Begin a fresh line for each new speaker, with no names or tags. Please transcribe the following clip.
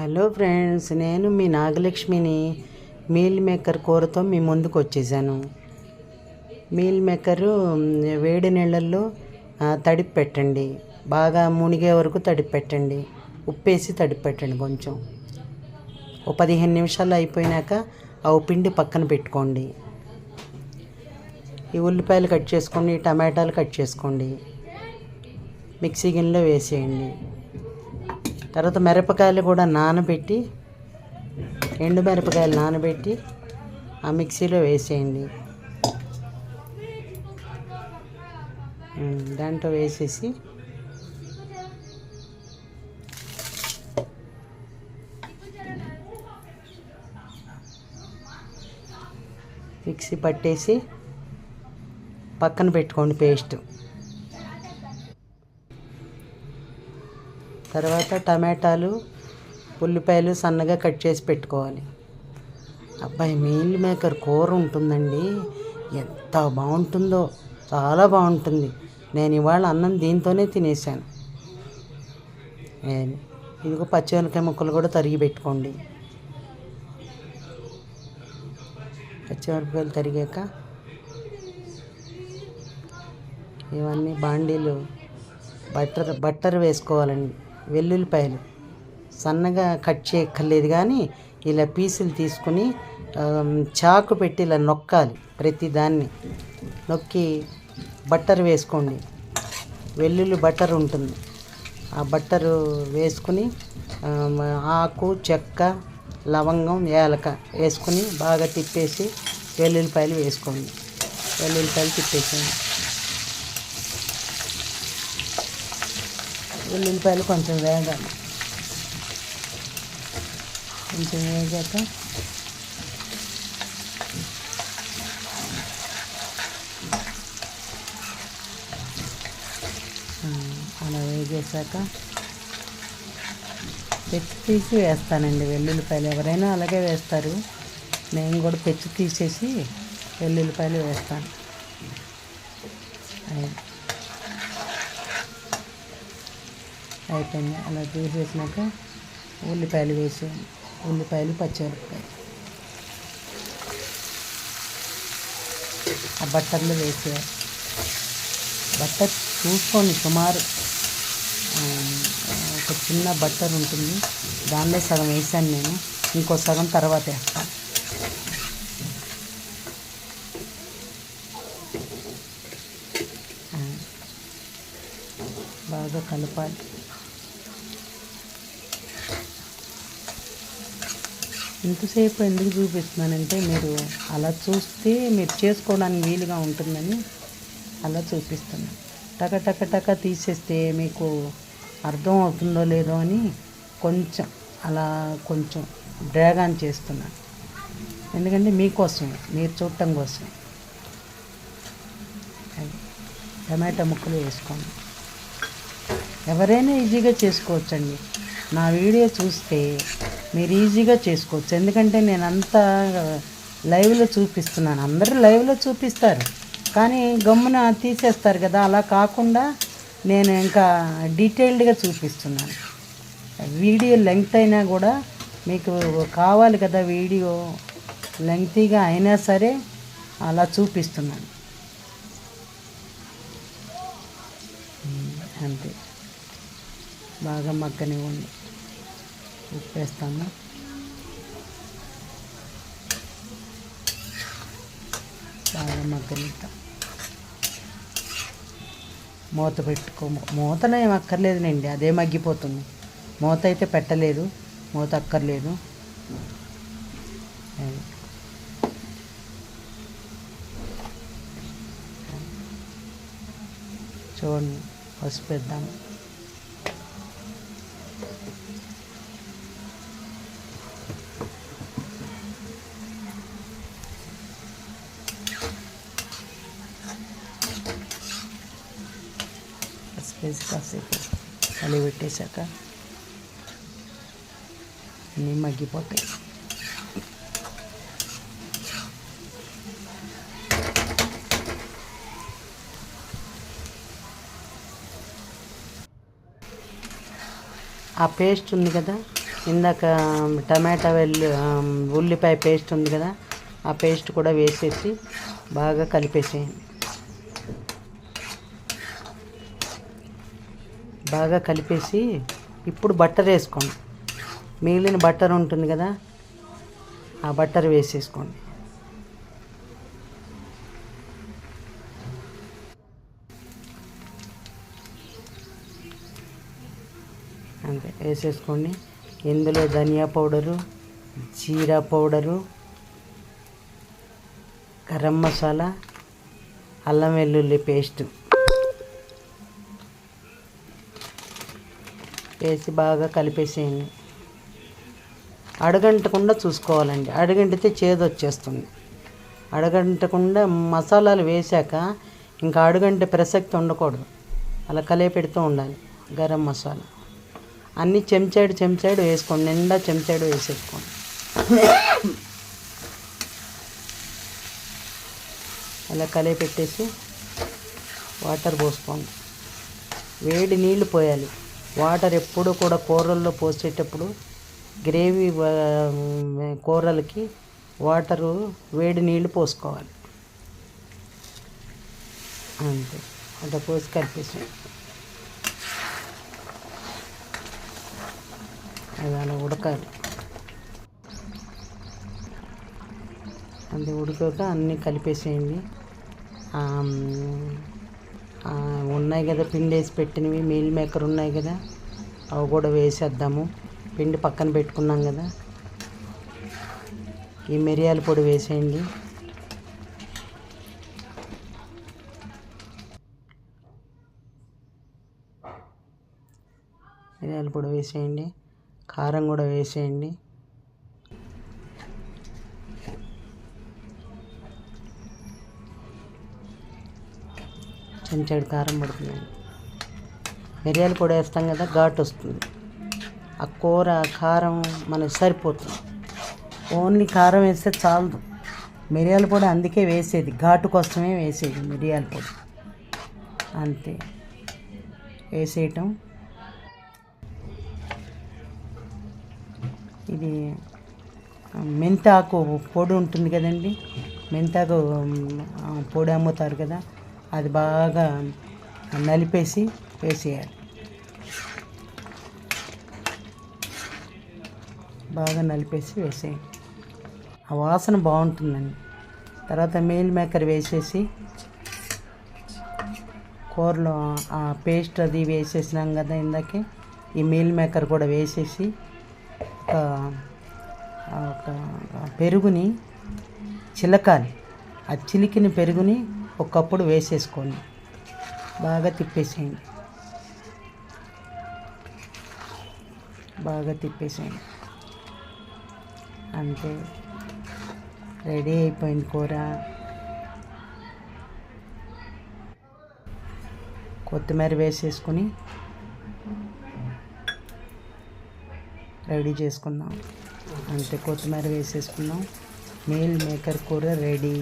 Hello friends నేను మీ నాగలక్ష్మిని meal maker కూరతో మీ ముందుకు వచ్చేసాను. మీల్ మేకరు వేడి నీళ్ళల్లో తడిపి పెట్టండి. బాగా మునిగే వరకు తడిపి పెట్టండి. ఉప్పేసి తడిపి పెట్టండి కొంచెం. ఓ పదిహేను నిమిషాలు అయిపోయినాక ఆ పిండి పక్కన పెట్టుకోండి. ఈ ఉల్లిపాయలు కట్ చేసుకోండి టమాటాలు కట్ చేసుకోండి. మిక్సీ గిన్నెలో వేసేయండి. తర్వాత మిరపకాయలు కూడా నానబెట్టి ఎండు మిరపకాయలు నానబెట్టి ఆ మిక్సీలో వేసేయండి. దాంట్లో వేసేసి మిక్సీ పట్టేసి పక్కన పెట్టుకోండి పేస్ట్. తర్వాత టమాటాలు ఉల్లిపాయలు సన్నగా కట్ చేసి పెట్టుకోవాలి. అబ్బాయి మీల్ మేకర్ కూర ఉంటుందండి. ఎంత బాగుంటుందో చాలా బాగుంటుంది. నేను ఇవాళ అన్నం దీంతోనే తినేసాను ఇదిగో పచ్చిమిరపకాయ ముక్కలు కూడా తరిగి పెట్టుకోండి. పచ్చిమిరపకాయలు తరిగాక ఇవన్నీ బాండీలు బట్టర్ బట్టర్ వేసుకోవాలండి. వెల్లుల్లిపాయలు సన్నగా కట్ చేయక్కర్లేదు కానీ ఇలా పీసులు తీసుకుని చాకు పెట్టి ఇలా నొక్కాలి ప్రతి దాన్ని. నొక్కి బట్టర్ వేసుకోండి. వెల్లుల్లి బట్టర్ ఉంటుంది. ఆ బట్టరు వేసుకుని ఆకు చెక్క లవంగం ఏలక వేసుకుని బాగా తిప్పేసి వెల్లుల్లిపాయలు వేసుకోండి. వెల్లుల్లిపాయలు తిప్పేసేయండి. వెల్లుల్లిపాయలు కొంచెం వేగాలి. కొంచెం వేగాక అలా వేగేసాక పెచ్చు తీసి వేస్తానండి వెల్లుల్లిపాయలు. ఎవరైనా అలాగే వేస్తారు. నేను కూడా పెచ్చు తీసేసి వెల్లుల్లిపాయలు వేస్తాను. అయిపోయింది అలా తీసేసినాక ఉల్లిపాయలు వేసి ఉల్లిపాయలు పచ్చిమిరపకాయలు. ఆ బట్టర్లు వేసేయాలి బట్టర్ చూసుకోండి. సుమారు ఒక చిన్న బట్టర్ ఉంటుంది. దానిలో సగం వేసాను నేను. ఇంకో సగం తర్వాత వేస్తాను. బాగా కలపాలి. ఇంతసేపు ఎందుకు చూపిస్తున్నానంటే మీరు అలా చూస్తే మీరు చేసుకోవడానికి వీలుగా ఉంటుందని అలా చూపిస్తున్నాను. టక టక టక తీసేస్తే మీకు అర్థం అవుతుందో లేదో అని కొంచెం అలా కొంచెం డ్రాగ్ ఆన్ చేస్తున్నాను. ఎందుకంటే మీకోసమే మీరు చూడటం కోసమే టమాటా ముక్కలు వేసుకోండి. ఎవరైనా ఈజీగా చేసుకోవచ్చండి. నా వీడియో చూస్తే మీరు ఈజీగా చేసుకోవచ్చు. ఎందుకంటే నేను అంతా లైవ్లో చూపిస్తున్నాను. అందరూ లైవ్లో చూపిస్తారు. కానీ గమ్మున తీసేస్తారు కదా అలా కాకుండా నేను ఇంకా డీటెయిల్డ్గా చూపిస్తున్నాను. వీడియో లెంగ్త్ అయినా కూడా మీకు కావాలి కదా వీడియో లెంగ్తీగా అయినా సరే అలా చూపిస్తున్నాను. అంతే. బాగా మగ్గనివ్వండి. ఉప్పు వేస్తాము బాగా మగ్గనిద్దాం మూత పెట్టుకో. మూతనేం అక్కర్లేదునండి అదే మగ్గిపోతుంది. మూత అయితే పెట్టలేదు. మూత అక్కర్లేదు. చూడండి. పసుపు వేద్దాము వేసి కాసేపు కలిగి పెట్టేశాక అన్నీ మగ్గిపోతాయి. ఆ పేస్ట్ ఉంది కదా ఇందాక టమాటా వెల్లు ఉల్లిపాయ పేస్ట్ ఉంది కదా ఆ పేస్ట్ కూడా వేసేసి బాగా కలిపేసేయండి. బాగా కలిపేసి ఇప్పుడు బట్టర్ వేసుకోండి. మిగిలిన బట్టర్ ఉంటుంది కదా ఆ బట్టర్ వేసేసుకోండి. అంతే వేసేసుకోండి. ఇందులో ధనియా పౌడరు జీరా పౌడరు గరం మసాలా అల్లం వెల్లుల్లి పేస్ట్. వేసి బాగా కలిపేసేయండి. అడగంటకుండా చూసుకోవాలండి. అడగంటితే చేదు వచ్చేస్తుంది. అడగంటకుండా మసాలాలు వేశాక ఇంకా అడుగంటే ప్రసక్తి ఉండకూడదు. అలా కలిపెడుతూ ఉండాలి. గరం మసాలా. అన్నీ చెంచాడు చెంచాడు వేసుకోండి. నిండా చెంచాడు వేసేసుకోండి. అలా కలిపెట్టేసి వాటర్ పోసుకోండి. వేడి నీళ్ళు పోయాలి. వాటర్ ఎప్పుడు కూడా కూరల్లో పోసేటప్పుడు గ్రేవీ కూరలకి వాటరు వేడి నీళ్ళు పోసుకోవాలి. అంతే. అట్లా పోసి కలిపేసి అది అలా ఉడకాలి. అది ఉడికాక అన్నీ కలిపేసేయండి. ఉన్నాయి కదా పిండి వేసి పెట్టినవి మీల్ మేకర్ ఉన్నాయి కదా. అవి కూడా వేసేద్దాము. పిండి పక్కన పెట్టుకున్నాం కదా. ఈ మిరియాల పొడి వేసేయండి. మిరియాల పొడి వేసేయండి. కారం కూడా వేసేయండి. చెంచాడు కారం పడుతుంది మిరియాల పొడి వేస్తాం కదా ఘాటు వస్తుంది. ఆ కూర కారం మనకు సరిపోతుంది. ఓన్లీ కారం వేస్తే చాలదు. మిరియాల పొడి అందుకే వేసేది ఘాటు కోసమే వేసేది మిరియాల పొడి. అంతే. వేసేయటం. ఇది మెంతాకు పొడి ఉంటుంది కదండి. మెంతాకు పొడి అమ్ముతారు కదా. అది బాగా నలిపేసి వేసేయాలి. బాగా నలిపేసి వేసేయండి ఆ వాసన బాగుంటుందండి. తర్వాత మీల్ మేకర్ వేసేసి కూరలో ఆ పేస్ట్ అది వేసేసినాం కదా ఇందాకే ఈ మీల్ మేకర్ కూడా వేసేసి ఒక ఒక పెరుగుని చిలకాలి ఆ చిలికిన పెరుగుని ఒకప్పుడు వేసేసుకోండి. బాగా తిప్పేసేయండి. బాగా తిప్పేసేయండి. అంతే. రెడీ అయిపోయింది కూర. కొత్తిమీర వేసేసుకుని రెడీ చేసుకుందాం. అంతే కొత్తిమీర వేసేసుకుందాం. మీల్ మేకర్ కూర రెడీ.